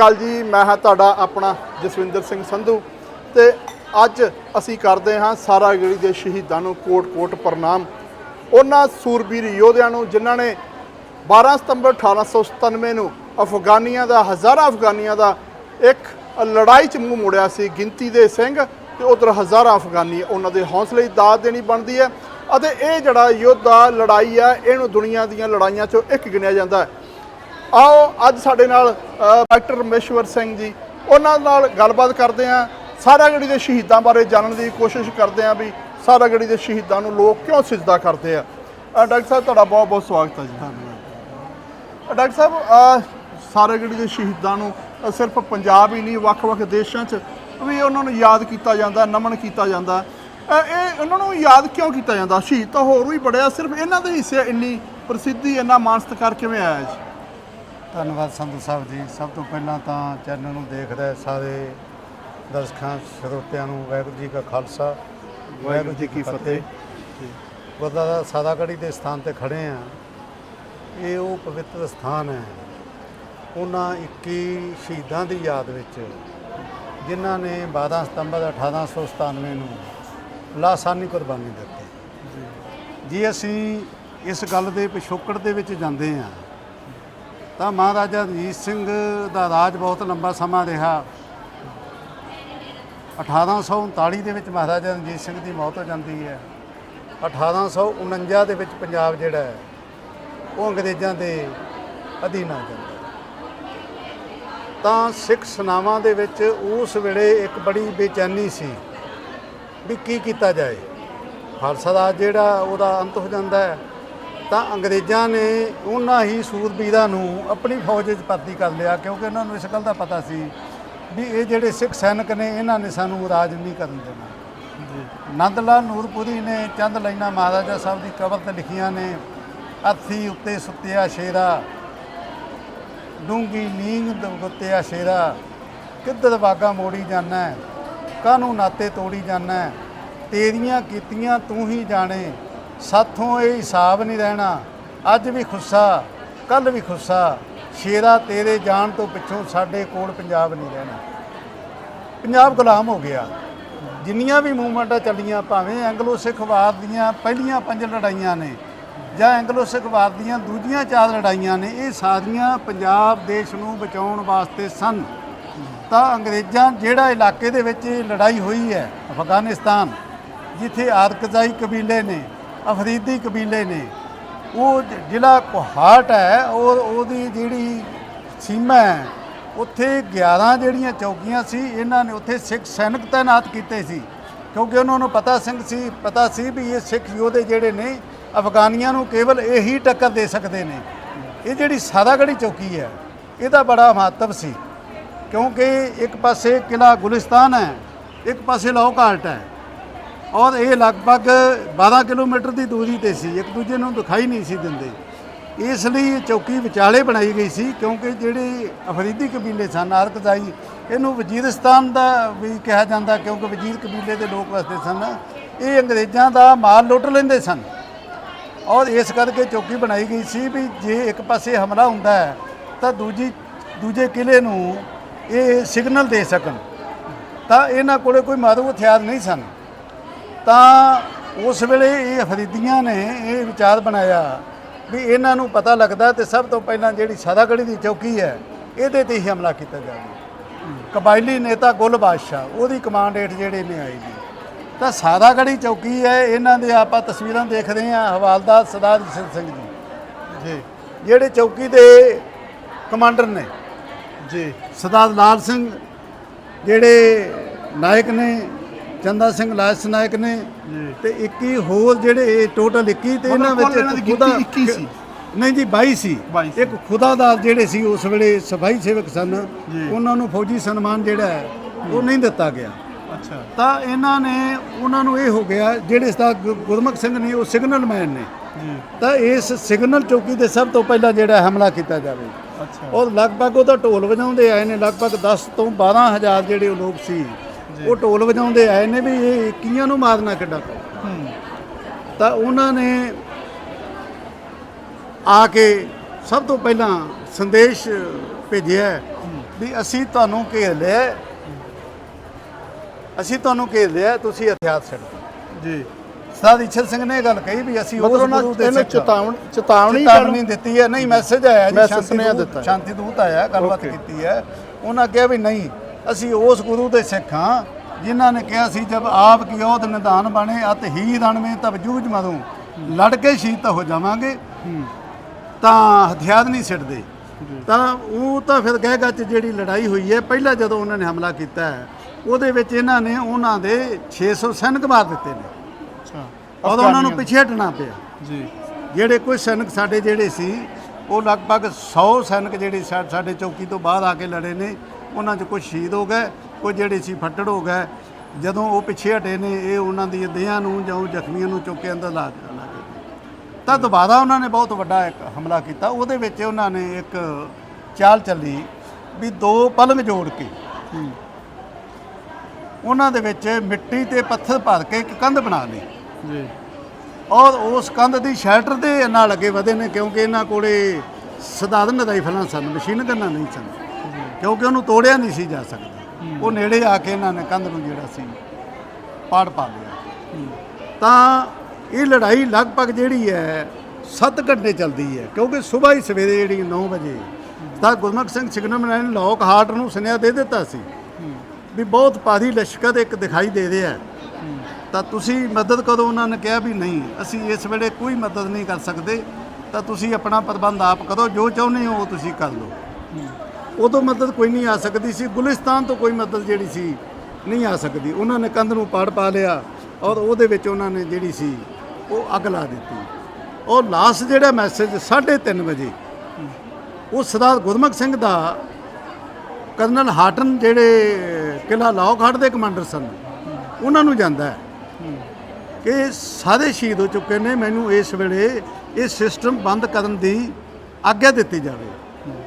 ਕੱਲ ਜੀ, ਮੈਂ ਹਾਂ ਤੁਹਾਡਾ ਆਪਣਾ ਜਸਵਿੰਦਰ ਸਿੰਘ ਸੰਧੂ ਤੇ ਅੱਜ ਅਸੀਂ ਕਰਦੇ ਹਾਂ ਸਾਰਾ ਗੜੀ ਦੇ ਸ਼ਹੀਦਾਂ ਨੂੰ ਕੋਟ-ਕੋਟ ਪ੍ਰਣਾਮ। ਉਹਨਾਂ ਸੂਰਬੀਰ ਯੋਧਿਆਂ ਨੂੰ ਜਿਨ੍ਹਾਂ ਨੇ 12 ਸਤੰਬਰ 1897 ਨੂੰ ਅਫਗਾਨੀਆਂ ਦਾ, ਹਜ਼ਾਰਾਂ ਅਫਗਾਨੀਆਂ ਦਾ ਇੱਕ ਲੜਾਈ 'ਚ ਮੂੰਹ ਮੋੜਿਆ ਸੀ ਗਿਣਤੀ ਦੇ ਸਿੰਘ ਤੇ ਉਧਰ ਹਜ਼ਾਰਾਂ ਅਫਗਾਨੀ ਉਹਨਾਂ ਦੇ ਹੌਸਲੇ ਦੀ ਦਾਤ ਦੇਣੀ ਬਣਦੀ ਹੈ। ਅਤੇ ਇਹ ਜਿਹੜਾ ਯੋਧਾ ਲੜਾਈ ਹੈ ਇਹਨੂੰ ਦੁਨੀਆ ਦੀਆਂ ਲੜਾਈਆਂ 'ਚੋਂ ਇੱਕ ਗਿਣਿਆ ਜਾਂਦਾ ਹੈ। ਆਓ ਅੱਜ ਸਾਡੇ ਨਾਲ ਡਾਕਟਰ ਰਮੇਸ਼ਵਰ ਸਿੰਘ ਜੀ। ਉਹਨਾਂ ਨਾਲ ਗੱਲਬਾਤ ਕਰਦੇ ਹਾਂ ਸਾਰਾਗੜੀ ਦੇ ਸ਼ਹੀਦਾਂ ਬਾਰੇ ਜਾਣਨ ਦੀ ਕੋਸ਼ਿਸ਼ ਕਰਦੇ ਹਾਂ ਵੀ ਸਾਰਾਗੜੀ ਦੇ ਸ਼ਹੀਦਾਂ ਨੂੰ ਲੋਕ ਕਿਉਂ ਸਿਜਦਾ ਕਰਦੇ ਆ। ਡਾਕਟਰ ਸਾਹਿਬ ਤੁਹਾਡਾ ਬਹੁਤ ਬਹੁਤ ਸਵਾਗਤ ਹੈ ਜੀ। ਧੰਨਵਾਦ ਡਾਕਟਰ ਸਾਹਿਬ ਅ, ਸਾਰਾਗੜੀ ਦੇ ਸ਼ਹੀਦਾਂ ਨੂੰ ਸਿਰਫ ਪੰਜਾਬ ਹੀ ਨਹੀਂ ਵੱਖ-ਵੱਖ ਦੇਸ਼ਾਂ 'ਚ ਵੀ ਉਹਨਾਂ ਨੂੰ ਯਾਦ ਕੀਤਾ ਜਾਂਦਾ ਨਮਨ ਕੀਤਾ ਜਾਂਦਾ। ਇਹ ਉਹਨਾਂ ਨੂੰ ਯਾਦ ਕਿਉਂ ਕੀਤਾ ਜਾਂਦਾ? ਸ਼ਹੀਦ ਤਾਂ ਹੋਰ ਵੀ ਬੜਿਆ ਸਿਰਫ ਇਹਨਾਂ ਦੇ ਹਿੱਸੇ ਇੰਨੀ ਪ੍ਰਸਿੱਧੀ ਇੰਨਾ ਮਾਣ ਸਤਿਕਾਰ ਕਿਵੇਂ ਆਇਆ ਜੀ? ਧੰਨਵਾਦ ਸੰਧੂ ਸਾਹਿਬ ਜੀ। ਸਭ ਤੋਂ ਪਹਿਲਾਂ ਤਾਂ ਚੈਨਲ ਨੂੰ ਦੇਖਦੇ ਸਾਰੇ ਦਰਸ਼ਕਾਂ ਸਰੋਤਿਆਂ ਨੂੰ। ਵਾਹਿਗੁਰੂ ਜੀ ਕਾ ਖਾਲਸਾ ਵਾਹਿਗੁਰੂ ਜੀ ਕੀ ਫਤਿਹ। ਗੁਰਦੁਆਰਾ ਸਾਦਾਗੜੀ ਦੇ ਸਥਾਨ ਤੇ ਖੜੇ ਆ ਇਹ ਉਹ ਪਵਿੱਤਰ ਸਥਾਨ ਹੈ। ਉਹਨਾਂ 21 ਸ਼ਹੀਦਾਂ ਦੀ ਯਾਦ ਵਿੱਚ ਜਿਨ੍ਹਾਂ ਨੇ 12 ਸਤੰਬਰ 1897 ਨੂੰ ਲਾਸਾਨੀ ਕੁਰਬਾਨੀ ਦਿੱਤੀ। ਜੀ ਅਸੀਂ ਇਸ ਗੱਲ ਦੇ ਪਿਛੋਕੜ ਦੇ ਵਿੱਚ ਜਾਂਦੇ ਹਾਂ ਤਾਂ ਮਹਾਰਾਜਾ ਰਣਜੀਤ ਸਿੰਘ ਦਾ ਰਾਜ ਬਹੁਤ ਲੰਬਾ ਸਮਾਂ ਰਿਹਾ। 1839 ਦੇ ਵਿੱਚ ਮਹਾਰਾਜਾ ਰਣਜੀਤ ਸਿੰਘ ਦੀ ਮੌਤ ਹੋ ਜਾਂਦੀ ਹੈ। 1849 ਦੇ ਵਿੱਚ ਪੰਜਾਬ ਜਿਹੜਾ ਹੈ, ਉਹ ਅੰਗਰੇਜ਼ਾਂ ਦੇ ਅਧੀਨ ਆ ਜਾਂਦਾ ਤਾਂ ਸਿੱਖ ਸਨਾਵਾਂ ਦੇ ਵਿੱਚ ਉਸ ਵੇਲੇ ਇੱਕ ਬੜੀ ਬੇਚੈਨੀ ਸੀ ਵੀ ਕੀ ਕੀਤਾ ਜਾਏ। ਖਾਲਸਾ ਰਾਜ ਜਿਹੜਾ, ਉਹਦਾ ਅੰਤ ਹੋ ਜਾਂਦਾ ਹੈ। ਤਾਂ ਅੰਗਰੇਜ਼ਾਂ ਨੇ ਉਹਨਾਂ ਹੀ ਸੂਰਬੀਰਾਂ ਨੂੰ ਆਪਣੀ ਫੌਜ ਵਿੱਚ ਭਰਤੀ ਕਰ ਲਿਆ ਕਿਉਂਕਿ ਉਹਨਾਂ ਨੂੰ ਇਸ ਗੱਲ ਦਾ ਪਤਾ ਸੀ ਵੀ ਇਹ ਜਿਹੜੇ ਸਿੱਖ ਸੈਨਿਕ ਨੇ ਇਹਨਾਂ ਨੇ ਸਾਨੂੰ ਰਾਜ ਨਹੀਂ ਕਰਨ ਦੇਣਾ। ਨੰਦ ਲਾਲ ਨੂਰਪੁਰੀ ਨੇ ਚੰਦ ਲਾਈਨਾਂ ਮਹਾਰਾਜਾ ਸਾਹਿਬ ਦੀ ਕਬਰ ਤੇ ਲਿਖੀਆਂ ਨੇ ਅਰਥੀ ਉੱਤੇ ਸੁੱਤਿਆ ਸ਼ੇਰਾ ਡੂੰਗੀ ਨੀਂਦ ਗੁੱਤਿਆ ਸ਼ੇਰਾ ਕਿੱਧਰ ਵਾਗਾ ਮੋੜੀ ਜਾਣਾ ਕਾਹਨੂੰ ਨਾਤੇ ਤੋੜੀ ਜਾਣਾ ਤੇਰੀਆਂ ਕੀਤੀਆਂ ਤੂੰ ਹੀ ਜਾਣੇ ਸਾਥੋਂ ਇਹ ਹਿਸਾਬ ਨਹੀਂ ਰਹਿਣਾ। ਅੱਜ ਵੀ ਖੁੱਸਾ ਕੱਲ ਵੀ ਖੁੱਸਾ। ਸ਼ੇਰਾ ਤੇਰੇ ਜਾਣ ਤੋਂ ਪਿੱਛੋਂ ਸਾਡੇ ਕੋਲ ਪੰਜਾਬ ਨਹੀਂ ਰਹਿਣਾ। ਪੰਜਾਬ ਗੁਲਾਮ ਹੋ ਗਿਆ। ਜਿੰਨੀਆਂ ਵੀ ਮੂਵਮੈਂਟਾਂ ਚੱਲੀਆਂ, ਭਾਵੇਂ ਐਂਗਲੋ ਸਿੱਖ ਵਾਰ ਦੀਆਂ ਪਹਿਲੀਆਂ ਪੰਜ ਲੜਾਈਆਂ ਨੇ ਜਾਂ ਐਂਗਲੋ ਸਿੱਖ ਵਾਰ ਦੀਆਂ ਦੂਜੀਆਂ ਚਾਰ ਲੜਾਈਆਂ ਨੇ, ਇਹ ਸਾਰੀਆਂ ਪੰਜਾਬ ਦੇਸ਼ ਨੂੰ ਬਚਾਉਣ ਵਾਸਤੇ ਸਨ। ਤਾਂ ਅੰਗਰੇਜ਼ਾਂ ਜਿਹੜਾ ਇਲਾਕੇ ਦੇ ਵਿੱਚ ਇਹ ਲੜਾਈ ਹੋਈ ਹੈ, ਅਫਗਾਨਿਸਤਾਨ, ਜਿੱਥੇ ਆਰਕਜ਼ਾਈ ਕਬੀਲੇ ਨੇ ਅਫਰੀਦੀ ਕਬੀਲੇ ਨੇ। ਉਹ ਜ਼ਿਲ੍ਹਾ ਕੋਹਾਟ ਹੈ, ਉਹ, ਉਹਦੀ ਜਿਹੜੀ ਸੀਮਾ ਹੈ, ਉੱਥੇ 11 ਜਿਹੜੀਆਂ ਚੌਕੀਆਂ ਸੀ, ਇਹਨਾਂ ਨੇ ਉੱਥੇ ਸਿੱਖ ਸੈਨਿਕ ਤਾਇਨਾਤ ਕੀਤੇ ਸੀ। ਕਿਉਂਕਿ ਉਹਨਾਂ ਨੂੰ ਪਤਾ ਸਿੰਘ ਸੀ, ਪਤਾ ਸੀ ਵੀ ਇਹ ਸਿੱਖ ਯੋਧੇ ਜਿਹੜੇ ਨੇ, ਅਫਗਾਨੀਆਂ ਨੂੰ ਕੇਵਲ ਇਹੀ ਟੱਕਰ ਦੇ ਸਕਦੇ ਨੇ। ਇਹ ਜਿਹੜੀ ਸਾਦਾਗੜੀ ਚੌਕੀ ਹੈ, ਇਹਦਾ ਬੜਾ ਮਹੱਤਵ ਸੀ। ਕਿਉਂਕਿ ਇੱਕ ਪਾਸੇ ਕਿਲਾ ਗੁਲਿਸਤਾਨ ਹੈ, ਇੱਕ ਪਾਸੇ ਲੋਹਘਾਟ ਹੈ। ਔਰ ਇਹ ਲਗਭਗ 12 ਕਿਲੋਮੀਟਰ ਦੀ ਦੂਰੀ ਤੇ ਸੀ, ਇੱਕ ਦੂਜੇ ਨੂੰ ਦਿਖਾਈ ਨਹੀਂ ਸੀ ਦਿੰਦੇ। ਇਸ ਲਈ ਇਹ ਚੌਕੀ ਵਿਚਾਲੇ ਬਣਾਈ ਗਈ ਸੀ, ਕਿਉਂਕਿ ਜਿਹੜੇ ਅਫਰੀਦੀ ਕਬੀਲੇ ਸਨ ਆਰਕਜ਼ਾਈ ਇਹਨੂੰ ਵਜ਼ੀਰਿਸਤਾਨ ਦਾ ਵੀ ਕਿਹਾ ਜਾਂਦਾ, ਕਿਉਂਕਿ ਵਜ਼ੀਰ ਕਬੀਲੇ ਦੇ ਲੋਕ ਵਸਦੇ ਸਨ। ਇਹ ਅੰਗਰੇਜ਼ਾਂ ਦਾ ਮਾਲ ਲੁੱਟ ਲੈਂਦੇ ਸਨ। ਔਰ ਇਸ ਕਰਕੇ ਚੌਕੀ ਬਣਾਈ ਗਈ ਸੀ ਵੀ ਜੇ ਇੱਕ ਪਾਸੇ ਹਮਲਾ ਹੁੰਦਾ ਹੈ, ਤਾਂ ਦੂਜੀ, ਦੂਜੇ ਕਿਲੇ ਨੂੰ ਇਹ ਸਿਗਨਲ ਦੇ ਸਕਣ। ਤਾਂ ਇਹਨਾਂ ਕੋਲੇ ਕੋਈ ਮਾਰੂ ਹਥਿਆਰ ਨਹੀਂ ਸਨ। ਤਾਂ ਉਸ ਵੇਲੇ ਇਹ ਅਫਰੀਦੀਆਂ ਨੇ ਇਹ ਵਿਚਾਰ ਬਣਾਇਆ ਵੀ ਇਹਨਾਂ ਨੂੰ ਪਤਾ ਲੱਗਦਾ ਤੇ ਸਭ ਤੋਂ ਪਹਿਲਾਂ ਜਿਹੜੀ ਸਾਦਾਗੜੀ ਦੀ ਚੌਕੀ ਹੈ ਇਹਦੇ ਤੇ ਹੀ ਹਮਲਾ ਕੀਤਾ ਜਾਵੇ। ਕਬਾਇਲੀ ਨੇਤਾ ਗੁੱਲ ਬਾਦਸ਼ਾਹ ਉਹਦੀ ਕਮਾਂਡ ਹੇਠ ਜਿਹੜੇ ਨੇ ਆਏ ਜੀ ਤਾਂ ਸਾਦਾਗੜੀ ਚੌਕੀ ਹੈ ਇਹਨਾਂ ਦੇ ਆਪਾਂ ਤਸਵੀਰਾਂ ਦੇਖ ਰਹੇ ਹਾਂ ਹਵਾਲਦਾਰ ਸਰਦਾਰ ਜਸਵਿੰਦਰ ਸਿੰਘ ਜੀ। ਜੀ। ਜਿਹੜੇ ਚੌਕੀ ਦੇ ਕਮਾਂਡਰ ਨੇ। ਜੀ। ਸਰਦਾਰ ਲਾਲ ਸਿੰਘ ਜਿਹੜੇ ਨਾਇਕ ਨੇ ਚੰਦਾ ਸਿੰਘ ਲਾਇਸ ਨਾਇਕ ਨੇ ਤੇ 21 ਹੋਰ ਜਿਹੜੇ ਟੋਟਲ 21 ਤੇ ਇਹਨਾਂ ਵਿੱਚ ਦੀ ਖੁਦਾ- ਗਿਣਤੀ 21 ਸੀ। ਨਹੀਂ ਜੀ 22 ਸੀ। 22 ਸੀ। ਇੱਕ ਖੁਦਾਦਾਰ ਜਿਹੜੇ ਸੀ ਉਸ ਵੇਲੇ ਸਫ਼ਾਈ ਸੇਵਕ ਸਨ। ਉਹਨਾਂ ਨੂੰ ਫੌਜੀ ਸਨਮਾਨ ਜਿਹੜਾ ਹੈ ਉਹ ਨਹੀਂ ਦਿੱਤਾ ਗਿਆ। ਅੱਛਾ। ਤਾਂ ਇਹਨਾਂ ਨੇ ਉਹਨਾਂ ਨੂੰ ਇਹ ਹੋ ਗਿਆ ਜਿਹੜੇ ਸਦਾ ਗੁਰਮੁਖ ਸਿੰਘ ਨੇ ਉਹ ਸਿਗਨਲ ਮੈਨ ਨੇ। ਤਾਂ ਇਸ ਸਿਗਨਲ ਚੌਕੀ ਤੇ ਸਭ ਤੋਂ ਪਹਿਲਾਂ ਜਿਹੜਾ ਹਮਲਾ ਕੀਤਾ ਜਾਵੇ। ਅੱਛਾ। ਔਰ ਲਗਭਗ ਉਹ ਤਾਂ ਢੋਲ ਵਜਾਉਂਦੇ ਆਏ ਨੇ ਲਗਭਗ 10 ਤੋਂ 12000 ਜਿਹੜੇ ਉਹ ਲੋਕ ਸੀ। ਉਹ ਢੋਲ ਵਜਾਉਂਦੇ ਆਏ ਨੇ ਵੀ ਇਹ ਕੀਆਂ ਨੂੰ ਮਾਰਨਾ ਕਿੱਡਾ ਪਊ ਤਾਂ ਉਹਨਾਂ ਨੇ ਆ ਕੇ ਸਭ ਤੋਂ ਪਹਿਲਾਂ ਸੰਦੇਸ਼ ਭੇਜਿਆ ਵੀ ਅਸੀਂ ਤੁਹਾਨੂੰ ਘੇਰ ਲਿਆ ਅਸੀਂ ਤੁਹਾਨੂੰ ਘੇਰ ਲਿਆ ਤੁਸੀਂ ਹਥਿਆਰ ਛੱਡ ਦਿਓ। ਜੀ। ਸਰਦਾਰ ਇੱਛਤ ਸਿੰਘ ਨੇ ਗੱਲ ਕਹੀ ਵੀ ਅਸੀਂ ਉਸ ਗੁਰੂ ਦੇ ਸਿੱਖ ਚੇਤਾਵਨੀ ਚੇਤਾਵਨੀ ਚੇਤਾਵਨੀ ਦਿੱਤੀ ਹੈ ਨਹੀਂ ਮੈਸੇਜ ਆਇਆ ਜੀ ਸ਼ਾਂਤੀ ਦੂਤ- ਆਇਆ ਗੱਲਬਾਤ. ਕੀਤੀ ਹੈ। ਉਹਨਾਂ ਕਿਹਾ ਵੀ ਨਹੀਂ ਅਸੀਂ ਉਸ ਗੁਰੂ ਦੇ ਸਿੱਖ ਹਾਂ ਜਿਨ੍ਹਾਂ ਨੇ ਕਿਹਾ ਸੀ ਜਦ ਆਪ ਕੀ ਉਹਦ ਨਿਦਾਨ ਬਣੇ ਅਤ ਹੀ ਰਣ ਮੇ ਤਬ ਜੂਝ ਮਦੋਂ ਲੜ ਕੇ ਸ਼ਹੀਦ ਹੋ ਜਾਵਾਂਗੇ। ਤਾਂ ਹਥਿਆਰ ਨਹੀਂ ਛੱਡਦੇ ਤਾਂ ਉਹ ਤਾਂ ਫਿਰ ਗਹਿ ਗੱਚ ਜਿਹੜੀ ਲੜਾਈ ਹੋਈ ਹੈ ਪਹਿਲਾਂ ਜਦੋਂ ਉਹਨਾਂ ਨੇ ਹਮਲਾ ਕੀਤਾ ਹੈ ਉਹਦੇ ਵਿੱਚ ਇਹਨਾਂ ਨੇ ਉਹਨਾਂ ਦੇ 600 ਸੈਨਿਕ ਮਾਰ ਦਿੱਤੇ ਨੇ। ਅੱਛਾ। ਉਦੋਂ ਉਹਨਾਂ ਨੂੰ ਪਿੱਛੇ ਹਟਣਾ ਪਿਆ। ਜੀ। ਜਿਹੜੇ ਕੁਝ ਸੈਨਿਕ ਸਾਡੇ ਜਿਹੜੇ ਸੀ ਉਹ ਲਗਭਗ 100 ਸੈਨਿਕ ਜਿਹੜੇ ਸਾਡੇ ਚੌਕੀ ਤੋਂ ਬਾਹਰ ਆ ਕੇ ਲੜੇ ਨੇ। ਉਹਨਾਂ 'ਚ ਕੁਝ ਸ਼ਹੀਦ ਹੋ ਗਏ ਕੁਝ ਜਿਹੜੇ ਸੀ ਫੱਟੜ ਹੋ ਗਏ। ਜਦੋਂ ਉਹ ਪਿੱਛੇ ਹਟੇ ਨੇ ਇਹ ਉਹਨਾਂ ਦੀ ਦੇਹਾਂ ਨੂੰ ਜਾਂ ਉਹ ਜ਼ਖਮੀਆਂ ਨੂੰ ਚੁੱਕ ਕੇ ਅੰਦਰ ਲਾ ਲਾ ਕੇ ਤਾਂ ਦੁਬਾਰਾ ਉਹਨਾਂ ਨੇ ਬਹੁਤ ਵੱਡਾ ਇੱਕ ਹਮਲਾ ਕੀਤਾ। ਉਹਦੇ ਵਿੱਚ ਉਹਨਾਂ ਨੇ ਇੱਕ ਚਾਲ ਚੱਲੀ ਵੀ ਦੋ ਪਲੰਗ ਜੋੜ ਕੇ। ਉਹਨਾਂ ਦੇ ਵਿੱਚ ਮਿੱਟੀ ਤੇ ਪੱਥਰ ਭਰ ਕੇ ਇੱਕ ਕੰਧ ਬਣਾ ਲਈ। ਜੀ। ਔਰ ਉਸ ਕੰਧ ਦੀ ਸ਼ੈਲਟਰ ਦੇ ਨਾਲ ਅੱਗੇ ਵਧੇ ਨੇ ਕਿਉਂਕਿ ਇਹਨਾਂ ਕੋਲੇ ਸਧਾਰਨ ਰਾਈਫਲਾਂ ਸਨ ਮਸ਼ੀਨ ਗੰਨਾਂ ਨਹੀਂ ਸਨ। ਕਿਉਂਕਿ ਉਹਨੂੰ ਤੋੜਿਆ ਨਹੀਂ ਸੀ ਜਾ ਸਕਦਾ। ਉਹ ਨੇੜੇ ਆ ਕੇ ਇਹਨਾਂ ਨੇ ਕੰਧ ਨੂੰ ਜਿਹੜਾ ਸੀ ਪਾੜ ਪਾ ਲਿਆ। ਤਾਂ ਇਹ ਲੜਾਈ ਲਗਭਗ ਜਿਹੜੀ ਹੈ 7 ਘੰਟੇ ਚੱਲਦੀ ਹੈ ਕਿਉਂਕਿ ਸਵੇਰ ਹੀ ਸਵੇਰੇ ਜਿਹੜੀ 9 ਵਜੇ ਤਾਂ ਗੁਰਮੁਖ ਸਿੰਘ ਸਿਗਨਮ ਨੇ ਲੋਕ ਹਾਰਟ ਨੂੰ ਸੁਨੇਹਾ ਦੇ ਦਿੱਤਾ ਸੀ ਵੀ ਬਹੁਤ ਭਾਰੀ ਲਸ਼ਕਰ ਇੱਕ ਦਿਖਾਈ ਦੇ ਰਿਹਾ ਤਾਂ ਤੁਸੀਂ ਮਦਦ ਕਰੋ ਉਹਨਾਂ ਨੇ ਕਿਹਾ ਵੀ ਨਹੀਂ ਅਸੀਂ ਇਸ ਵੇਲੇ ਕੋਈ ਮਦਦ ਨਹੀਂ ਕਰ ਸਕਦੇ ਤਾਂ ਤੁਸੀਂ ਆਪਣਾ ਪ੍ਰਬੰਧ ਆਪ ਕਰੋ ਜੋ ਚਾਹੁੰਦੇ ਹੋ ਉਹ ਤੁਸੀਂ ਕਰ ਲਓ। ਉਦੋਂ ਮਦਦ ਕੋਈ ਨਹੀਂ ਆ ਸਕਦੀ ਸੀ। ਗੁਲਿਸਤਾਨ ਤੋਂ ਕੋਈ ਮਦਦ ਜਿਹੜੀ ਸੀ, ਨਹੀਂ ਆ ਸਕਦੀ। ਉਹਨਾਂ ਨੇ ਕੰਧ ਨੂੰ ਪਾੜ ਪਾ ਲਿਆ ਔਰ ਉਹਦੇ ਵਿੱਚ ਉਹਨਾਂ ਨੇ ਜਿਹੜੀ ਸੀ, ਉਹ ਅੱਗ ਲਾ ਦਿੱਤੀ। ਔਰ ਲਾਸਟ ਜਿਹੜਾ ਮੈਸੇਜ 3:30 ਵਜੇ, ਉਹ ਸਰਦਾਰ ਗੁਰਮੁਖ ਸਿੰਘ ਦਾ ਕਰਨਲ ਹਾਟਨ ਜਿਹੜੇ ਕਿਲਾ ਲਾਹੌਰ ਦੇ ਕਮਾਂਡਰ ਸਨ, ਉਹਨਾਂ ਨੂੰ ਜਾਂਦਾ ਕਿ ਸਾਰੇ ਸ਼ਹੀਦ ਹੋ ਚੁੱਕੇ ਨੇ। ਮੈਨੂੰ ਇਸ ਵੇਲੇ ਇਹ ਸਿਸਟਮ ਬੰਦ ਕਰਨ ਦੀ ਆਗਿਆ ਦਿੱਤੀ ਜਾਵੇ।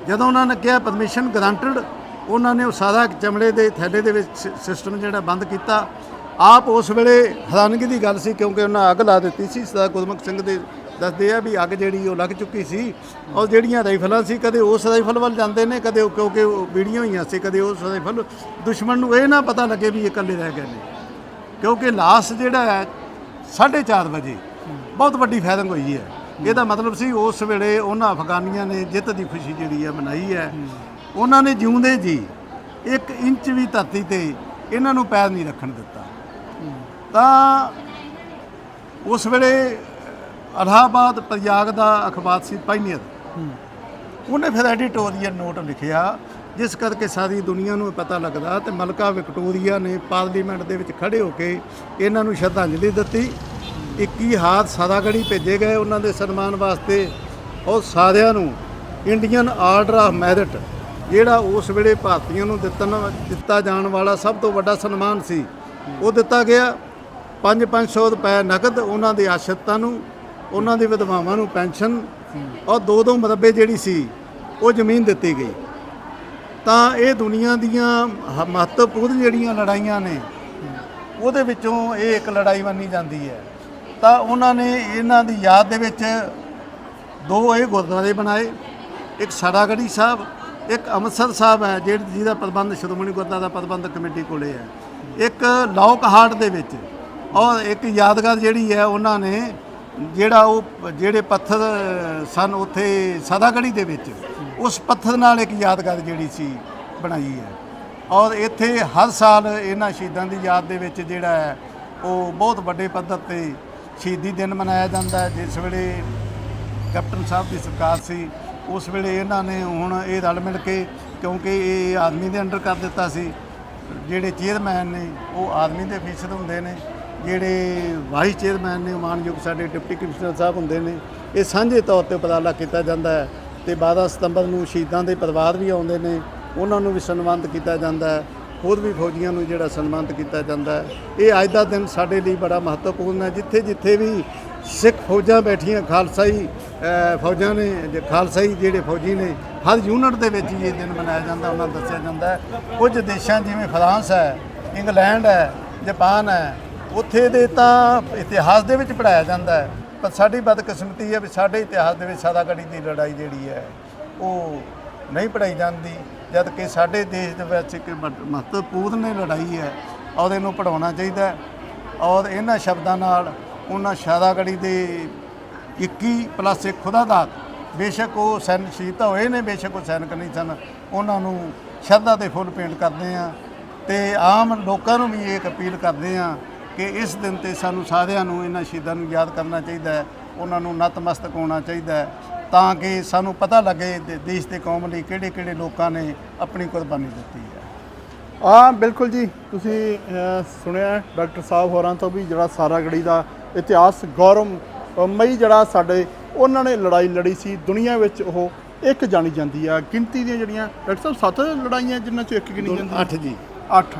ਜਦੋਂ ਉਹਨਾਂ ਨੇ ਕਿਹਾ ਪਰਮਿਸ਼ਨ ਗਰੰਟਡ ਉਹਨਾਂ ਨੇ ਉਹ ਸਾਰਾ ਚਮੜੇ ਦੇ ਥੈਲੇ ਦੇ ਵਿੱਚ ਸਿਸਟਮ ਜਿਹੜਾ ਬੰਦ ਕੀਤਾ। ਆਪ ਉਸ ਵੇਲੇ ਹੈਰਾਨਗੀ ਦੀ ਗੱਲ ਸੀ ਕਿਉਂਕਿ ਉਹਨਾਂ ਅੱਗ ਲਾ ਦਿੱਤੀ ਸੀ। ਸਰਦਾਰ ਗੁਰਮੁਖ ਸਿੰਘ ਦੇ ਦੱਸਦੇ ਆ ਵੀ ਅੱਗ ਜਿਹੜੀ ਉਹ ਲੱਗ ਚੁੱਕੀ ਸੀ ਔਰ ਜਿਹੜੀਆਂ ਰਾਈਫਲਾਂ ਸੀ, ਕਦੇ ਉਸ ਰਾਈਫਲ ਵੱਲ ਜਾਂਦੇ ਨੇ, ਕਦੇ ਕਿਉਂਕਿ ਉਹ ਵੀਡੀਆਂ ਹੋਈਆਂ ਸੀ, ਕਦੇ ਉਸ ਰਾਈਫਲ। ਦੁਸ਼ਮਣ ਨੂੰ ਇਹ ਨਾ ਪਤਾ ਲੱਗੇ ਵੀ ਇਹ ਇਕੱਲੇ ਰਹਿ ਗਏ ਨੇ। ਕਿਉਂਕਿ ਲਾਸਟ ਜਿਹੜਾ ਹੈ 4:30 ਵਜੇ, ਬਹੁਤ ਵੱਡੀ ਫਾਇਰਿੰਗ ਹੋਈ ਹੈ। ਇਹਦਾ ਮਤਲਬ ਸੀ ਉਸ ਵੇਲੇ ਉਹਨਾਂ ਅਫਗਾਨੀਆਂ ਨੇ ਜਿੱਤ ਦੀ ਖੁਸ਼ੀ ਜਿਹੜੀ ਹੈ ਮਨਾਈ ਹੈ। ਉਹਨਾਂ ਨੇ ਜਿਉਂਦੇ ਜੀ ਇੱਕ ਇੰਚ ਵੀ ਧਰਤੀ ਤੇ ਇਹਨਾਂ ਨੂੰ ਪੈਰ ਨਹੀਂ ਰੱਖਣ ਦਿੱਤਾ। ਤਾਂ ਉਸ ਵੇਲੇ ਅਲਾਹਾਬਾਦ ਪ੍ਰਯਾਗ ਦਾ ਅਖਬਾਰ ਸੀ ਪਾਈਨੀਅਰ। ਉਹਨੇ ਫਿਰ ਐਡੀਟੋਰੀਅਲ ਨੋਟ ਲਿਖਿਆ, ਜਿਸ ਕਰਕੇ ਸਾਰੀ ਦੁਨੀਆ ਨੂੰ ਪਤਾ ਲੱਗਦਾ ਤੇ ਮਲਕਾ ਵਿਕਟੋਰੀਆ ਨੇ ਪਾਰਲੀਮੈਂਟ ਦੇ ਵਿੱਚ ਖੜੇ ਹੋ ਕੇ ਇਹਨਾਂ ਨੂੰ ਸ਼ਰਧਾਂਜਲੀ ਦਿੱਤੀ। 21 ਹਾਥ ਸਦਾਗੜੀ ਭੇਜੇ ਗਏ ਉਹਨਾਂ ਦੇ ਸਨਮਾਨ ਵਾਸਤੇ ਉਹ ਸਾਰਿਆਂ ਨੂੰ ਇੰਡੀਅਨ ਆਰਡਰ ਆਫ ਮੈਰਿਟ ਜਿਹੜਾ ਉਸ ਵੇਲੇ ਭਾਰਤੀਆਂ ਨੂੰ ਦਿੱਤਨ, ਦਿੱਤਾ ਜਾਣ ਵਾਲਾ ਸਭ ਤੋਂ ਵੱਡਾ ਸਨਮਾਨ ਸੀ, ਉਹ ਦਿੱਤਾ ਗਿਆ। 5-500 ਰੁਪਏ ਨਕਦ ਉਹਨਾਂ ਦੇ ਆਸ਼ਿਤਾਂ ਨੂੰ, ਉਹਨਾਂ ਦੀ ਵਿਧਵਾਵਾਂ ਨੂੰ ਪੈਨਸ਼ਨ ਔਰ ਦੋ ਦੋ ਮਰਬੇ ਜਿਹੜੀ ਸੀ, ਉਹ ਜ਼ਮੀਨ ਦਿੱਤੀ ਗਈ। ਤਾਂ ਇਹ ਦੁਨੀਆ ਦੀਆਂ ਮਹੱਤਵਪੂਰਨ ਜਿਹੜੀਆਂ ਲੜਾਈਆਂ ਨੇ, ਉਹਦੇ ਵਿੱਚੋਂ ਇਹ ਇੱਕ ਲੜਾਈ ਮੰਨੀ ਜਾਂਦੀ ਹੈ। ਤਾਂ ਉਹਨਾਂ ਨੇ ਇਹਨਾਂ ਦੀ ਯਾਦ ਦੇ ਵਿੱਚ ਦੋ ਇਹ ਗੁਰਦੁਆਰੇ ਬਣਾਏ, ਇੱਕ ਸਾਰਾਗੜੀ ਸਾਹਿਬ, ਇੱਕ ਅੰਮ੍ਰਿਤਸਰ ਸਾਹਿਬ ਹੈ, ਜਿਹੜੀ ਜਿਹਦਾ ਪ੍ਰਬੰਧ ਸ਼੍ਰੋਮਣੀ ਗੁਰਦੁਆਰਾ ਪ੍ਰਬੰਧਕ ਕਮੇਟੀ ਕੋਲੇ ਹੈ। ਇੱਕ ਲੌਕ ਹਾਰਟ ਦੇ ਵਿੱਚ, ਔਰ ਇੱਕ ਯਾਦਗਾਰ ਜਿਹੜੀ ਹੈ, ਉਹਨਾਂ ਨੇ ਜਿਹੜਾ ਉਹ ਜਿਹੜੇ ਪੱਥਰ ਸਨ ਉੱਥੇ ਸਦਾਗੜੀ ਦੇ ਵਿੱਚ, ਉਸ ਪੱਥਰ ਨਾਲ ਇੱਕ ਯਾਦਗਾਰ ਜਿਹੜੀ ਸੀ ਬਣਾਈ ਹੈ। ਔਰ ਇੱਥੇ ਹਰ ਸਾਲ ਇਹਨਾਂ ਸ਼ਹੀਦਾਂ ਦੀ ਯਾਦ ਦੇ ਵਿੱਚ ਜਿਹੜਾ ਹੈ, ਉਹ ਬਹੁਤ ਵੱਡੇ ਪੱਧਰ ਤੇ ਸ਼ਹੀਦੀ ਦਿਨ ਮਨਾਇਆ ਜਾਂਦਾ ਹੈ, ਜਿਸ ਵੇਲੇ ਕੈਪਟਨ ਸਾਹਿਬ ਦੀ ਸਰਕਾਰ ਸੀ, ਉਸ ਵੇਲੇ ਇਹਨਾਂ ਨੇ ਹੁਣ ਇਹ ਰਲ ਮਿਲ ਕੇ, ਕਿਉਂਕਿ ਇਹ ਆਦਮੀ ਦੇ ਅੰਡਰ ਕਰ ਦਿੱਤਾ ਸੀ, ਜਿਹੜੇ ਚੇਅਰਮੈਨ ਨੇ, ਉਹ ਆਦਮੀ ਦੇ ਫੀਸਦ ਹੁੰਦੇ ਨੇ, ਜਿਹੜੇ ਵਾਈਸ ਚੇਅਰਮੈਨ ਨੇ, ਮਾਨਯੋਗ ਸਾਡੇ ਡਿਪਟੀ ਕਮਿਸ਼ਨਰ ਸਾਹਿਬ ਹੁੰਦੇ ਨੇ, ਇਹ ਸਾਂਝੇ ਤੌਰ ਤੇ ਉਪਰਾਲਾ ਕੀਤਾ ਜਾਂਦਾ ਹੈ ਤੇ 12 ਸਤੰਬਰ ਨੂੰ ਸ਼ਹੀਦਾਂ ਦੇ ਪਰਿਵਾਰ ਵੀ ਆਉਂਦੇ ਨੇ, ਉਹਨਾਂ ਨੂੰ ਵੀ ਸਨਮਾਨਿਤ ਕੀਤਾ ਜਾਂਦਾ ਹੈ। ਹੋਰ ਵੀ ਫੌਜੀਆਂ ਨੂੰ ਜਿਹੜਾ ਸਨਮਾਨਿਤ ਕੀਤਾ ਜਾਂਦਾ ਹੈ। ਇਹ ਅੱਜ ਦਾ ਦਿਨ ਸਾਡੇ ਲਈ ਬੜਾ ਮਹੱਤਵਪੂਰਨ ਹੈ। ਜਿੱਥੇ ਜਿੱਥੇ ਵੀ ਸਿੱਖ ਫੌਜਾਂ ਬੈਠੀਆਂ ਖਾਲਸਾਈ ਫੌਜਾਂ ਨੇ ਖਾਲਸਾਈ ਜਿਹੜੇ ਫੌਜੀ ਨੇ, ਹਰ ਯੂਨਿਟ ਦੇ ਵਿੱਚ ਹੀ ਇਹ ਦਿਨ ਮਨਾਇਆ ਜਾਂਦਾ, ਉਹਨਾਂ ਨੂੰ ਦੱਸਿਆ ਜਾਂਦਾ ਕੁਝ ਦੇਸ਼ਾਂ ਜਿਵੇਂ ਫਰਾਂਸ ਹੈ, ਇੰਗਲੈਂਡ ਹੈ, ਜਾਪਾਨ ਹੈ, ਉੱਥੇ ਦੇ ਤਾਂ ਇਤਿਹਾਸ ਦੇ ਵਿੱਚ ਪੜਾਇਆ ਜਾਂਦਾ ਹੈ। ਪਰ ਸਾਡੀ ਬਦਕਿਸਮਤੀ ਹੈ ਵੀ ਸਾਡੇ ਇਤਿਹਾਸ ਦੇ ਵਿੱਚ ਸਾਦਾਗੜੀ ਦੀ ਲੜਾਈ ਜਿਹੜੀ ਹੈ, ਉਹ ਨਹੀਂ ਪੜਾਈ ਜਾਂਦੀ। ਜਦ ਕਿ ਸਾਡੇ ਦੇਸ਼ ਦੇ ਵਿੱਚ ਇੱਕ ਮ- ਮਹੱਤਵਪੂਰਨ ਲੜਾਈ ਹੈ, ਉਹਦੇ ਨੂੰ ਪੜਾਉਣਾ ਚਾਹੀਦਾ ਹੈ। ਔਰ ਇਹਨਾਂ ਸ਼ਬਦਾਂ ਨਾਲ ਉਹਨਾਂ ਸ਼ਾਦਾਗੜੀ ਦੇ 21 ਪਲੱਸ ਇੱਕ ਖੁਦਾ ਦਾ ਬੇਸ਼ੱਕ ਉਹ ਸੈਨ, ਸ਼ਹੀਦ ਤਾਂ ਹੋਏ ਨੇ, ਬੇਸ਼ੱਕ ਉਹ ਸੈਨਿਕ ਨਹੀਂ ਸਨ। ਉਹਨਾਂ ਨੂੰ ਸ਼ਰਧਾ ਦੇ ਫੁੱਲ ਭੇਂਟ ਕਰਦੇ ਆ ਤੇ ਆਮ ਲੋਕਾਂ ਨੂੰ ਵੀ ਇਹ ਅਪੀਲ ਕਰਦੇ ਆ ਕਿ ਇਸ ਦਿਨ ਤੇ ਸਾਨੂੰ ਸਾਰਿਆਂ ਨੂੰ ਇਹਨਾਂ ਸ਼ਹੀਦਾਂ ਨੂੰ ਯਾਦ ਕਰਨਾ ਚਾਹੀਦਾ ਹੈ। ਉਹਨਾਂ ਨੂੰ ਨਤਮਸਤਕ ਹੋਣਾ ਚਾਹੀਦਾ ਹੈ। ਤਾਂ ਕਿ ਸਾਨੂੰ ਪਤਾ ਲੱਗੇ ਦੇ- ਦੇਸ਼ ਤੇ ਕੌਮ ਲਈ ਕਿਹੜੇ ਕਿਹੜੇ ਲੋਕਾਂ ਨੇ ਆਪਣੀ ਕੁਰਬਾਨੀ ਦਿੱਤੀ ਹੈ। ਹਾਂ ਬਿਲਕੁਲ ਜੀ। ਤੁਸੀਂ ਅਹ, ਸੁਣਿਆ ਡਾਕਟਰ ਸਾਹਿਬ ਹੋਰਾਂ ਤੋਂ ਵੀ ਜਿਹੜਾ ਸਾਰਾਗੜੀ ਦਾ ਇਤਿਹਾਸ ਗੌਰਵ ਅਹ, ਮਈ ਜਿਹੜਾ ਸਾਡੇ ਉਹਨਾਂ ਨੇ ਲੜਾਈ ਲੜੀ ਸੀ। ਦੁਨੀਆ ਵਿੱਚ ਉਹ ਇੱਕ ਜਾਣੀ ਜਾਂਦੀ ਆ। ਗਿਣਤੀ ਦੀਆਂ ਜਿਹੜੀਆਂ ਡਾਕਟਰ ਸਾਹਿਬ ਸੱਤ ਲੜਾਈਆਂ ਜਿਨ੍ਹਾਂ ਚੋਂ ਇੱਕ ਗਿਣੀ ਜਾਂਦੀ 8 ਜੀ। 8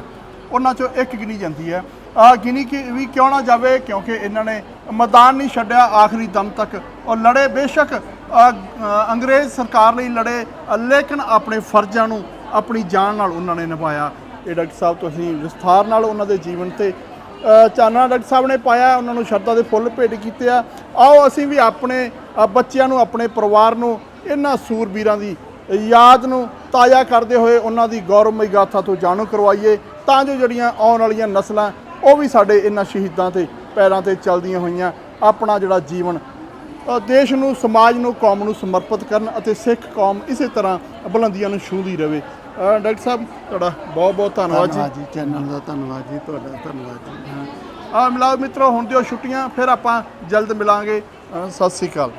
ਉਹਨਾਂ ਚੋਂ ਇੱਕ ਗਿਣੀ ਜਾਂਦੀ ਹੈ ਆ ਗਿਣੀ ਕਿ ਵੀ ਕਿਉਂ ਨਾ ਜਾਵੇ? ਕਿਉਂਕਿ ਇਹਨਾਂ ਨੇ ਮੈਦਾਨ ਨਹੀਂ ਛੱਡਿਆ। ਆਖਰੀ ਦਮ ਤੱਕ ਔਰ ਲੜੇ। ਬੇਸ਼ੱਕ ਅੰਗਰੇਜ਼ ਸਰਕਾਰ ਲਈ ਲੜੇ ਲੇਕਿਨ ਆਪਣੇ ਫਰਜ਼ਾਂ ਨੂੰ, ਆਪਣੀ ਜਾਨ ਨਾਲ ਉਹਨਾਂ ਨੇ ਨਿਭਾਇਆ। ਇਹ ਡਾਕਟਰ ਸਾਹਿਬ, ਤੁਸੀਂ ਵਿਸਥਾਰ ਨਾਲ ਉਹਨਾਂ ਦੇ ਜੀਵਨ ਤੇ ਚਾਨਣਾ ਡਾਕਟਰ ਸਾਹਿਬ ਨੇ ਪਾਇਆ, ਉਹਨਾਂ ਨੂੰ ਸ਼ਰਧਾ ਦੇ ਫੁੱਲ ਭੇਟ ਕੀਤੇ ਆ। ਆਓ ਅਸੀਂ ਵੀ ਆਪਣੇ ਬੱਚਿਆਂ ਨੂੰ, ਆਪਣੇ ਪਰਿਵਾਰ ਨੂੰ, ਇਹਨਾਂ ਸੂਰਬੀਰਾਂ ਦੀ ਯਾਦ ਨੂੰ ਤਾਜ਼ਾ ਕਰਦੇ ਹੋਏ ਉਹਨਾਂ ਦੀ ਗੌਰਵਮਈ ਗਾਥਾ ਤੋਂ ਜਾਣੂ ਕਰਵਾਈਏ, ਤਾਂ ਜੋ ਜਿਹੜੀਆਂ ਆਉਣ ਵਾਲੀਆਂ ਨਸਲਾਂ, ਉਹ ਵੀ ਸਾਡੇ ਇਹਨਾਂ ਸ਼ਹੀਦਾਂ ਤੇ, ਪੈਰਾਂ ਤੇ ਚੱਲਦੀਆਂ ਹੋਈਆਂ, ਆਪਣਾ ਜਿਹੜਾ ਜੀਵਨ ਦੇਸ਼ ਨੂੰ ਸਮਾਜ ਨੂੰ ਕੌਮ ਨੂੰ ਸਮਰਪਿਤ ਕਰਨ ਅਤੇ ਸਿੱਖ ਕੌਮ ਇਸੇ ਤਰ੍ਹਾਂ ਬੁਲੰਦੀਆਂ ਨੂੰ ਛੂਹਦੀ ਰਹੇ ਡਾਕਟਰ ਸਾਹਿਬ ਤੁਹਾਡਾ ਬਹੁਤ ਬਹੁਤ ਧੰਨਵਾਦ ਜੀ। ਜੀ ਚੈਨਲ ਦਾ ਧੰਨਵਾਦ ਜੀ ਤੁਹਾਡਾ ਧੰਨਵਾਦ ਜੀ। ਆ ਮਿਲਾਓ ਮਿੱਤਰੋ ਹੁਣ ਦਿਓ ਛੁੱਟੀਆਂ ਫਿਰ ਆਪਾਂ ਜਲਦ ਮਿਲਾਂਗੇ। ਸਤਿ ਸ੍ਰੀ ਅਕਾਲ।